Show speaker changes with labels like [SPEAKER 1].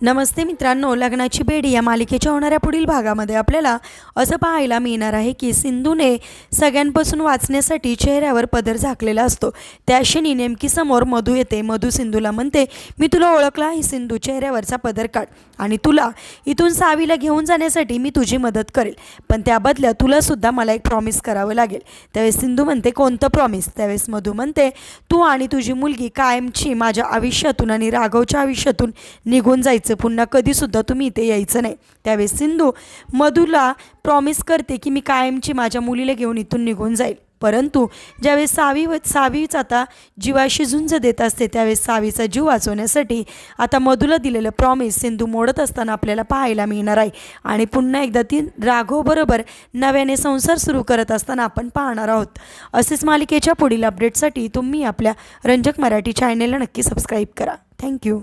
[SPEAKER 1] नमस्ते मित्रांनो लग्नाची बेडी या मालिकेच्या होणाऱ्या पुढील भागामध्ये आपल्याला असं पाहायला मिळणार आहे की सिंधूने सगळ्यांपासून वाचण्यासाठी चेहऱ्यावर पदर झाकलेला असतो. त्या क्षणी नेमकी समोर मधू येते. मधू सिंधूला म्हणते मी तुला ओळखला ही सिंधू चेहऱ्यावरचा पदर काढ आणि तुला इथून सावीला घेऊन जाण्यासाठी मी तुझी मदत करेल. पण त्या बदल्यात तुलासुद्धा मला एक प्रॉमिस करावं लागेल. त्यावेळेस सिंधू म्हणते कोणतं प्रॉमिस त्यावेळेस मधू म्हणते तू आणि तुझी मुलगी कायमची माझ्या आयुष्यातून आणि राघवच्या आयुष्यातून निघून जायचं पुन्हा कधीसुद्धा तुम्ही इथे यायचं नाही. त्यावेळेस सिंधू मधूला प्रॉमिस करते की मी कायमची माझ्या मुलीला घेऊन इथून निघून जाईल. परंतु ज्यावेळेस सावी व सावीच आता जीवाशी झुंज देत असते त्यावेळेस सावीचा जीव वाचवण्यासाठी आता मधूला दिलेलं प्रॉमिस सिंधू मोडत असताना आपल्याला पाहायला मिळणार आहे. आणि पुन्हा एकदा ती राघवबरोबर नव्याने संसार सुरू करत असताना आपण पाहणार आहोत. असेच मालिकेच्या पुढील अपडेटसाठी तुम्ही आपल्या रंजक मराठी चॅनेलला नक्की सबस्क्राईब करा. थँक्यू